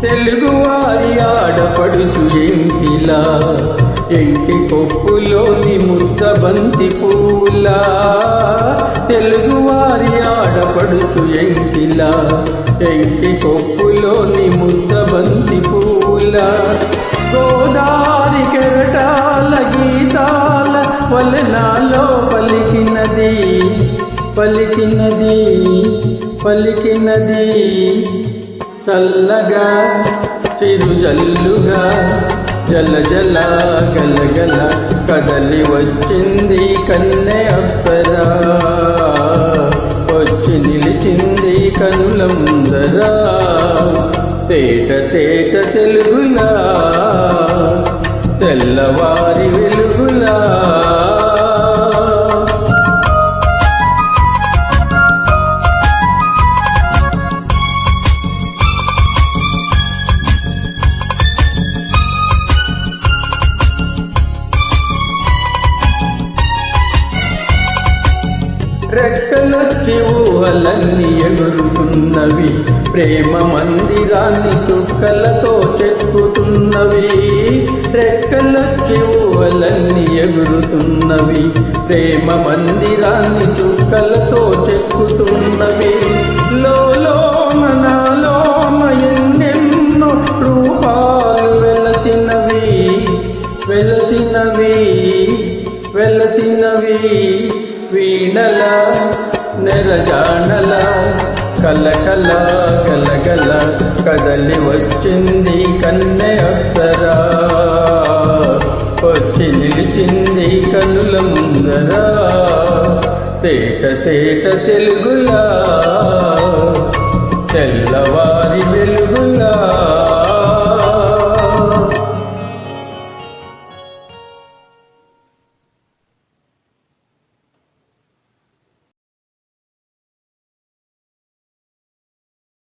తెలుగు వారి ఆడపడుచు ఎంకిలా ఎంకి కొప్పులోని ముద్ద బంతి పూల. తెలుగు వారి ఆడపడుచు ఎంకిలా ఎంకి కొప్పులోని ముద్ద బంతి పూల. గోదారి కెరటాల గీతాల వలనాలో పలికినది పలికినది పలికినది. చల్లగా చిరుజల్లుగా జల జల గలగల కదలి వచ్చింది కన్నె అప్సరా. వచ్చి నిలిచింది కనుల ముందరా తేట తేట తెలుగులా తెల్లవారి వెలుగు రెక్కలొచ్చి ఊహలన్నీ ఎగురుతున్నవి. ప్రేమ మందిరాన్ని చుక్కలతో చెక్కుతున్నవి రెక్కలొచ్చి ఊహలన్నీ ఎగురుతున్నవి. ప్రేమ మందిరాన్ని చుక్కలతో చెక్కుతున్నవి లోలోన నాలోన ఎన్నెన్నో రూపాలు వెలసినవి. వెలసినవి వెలసినవి. వీణల నెరజానల కలకల కలగల కదలి వచ్చింది కన్నె అప్సరా. వచ్చి నిలిచింది కనుల ముందరా. తేట తేట తెలుగులా తెల్లవారి వెలుగులా.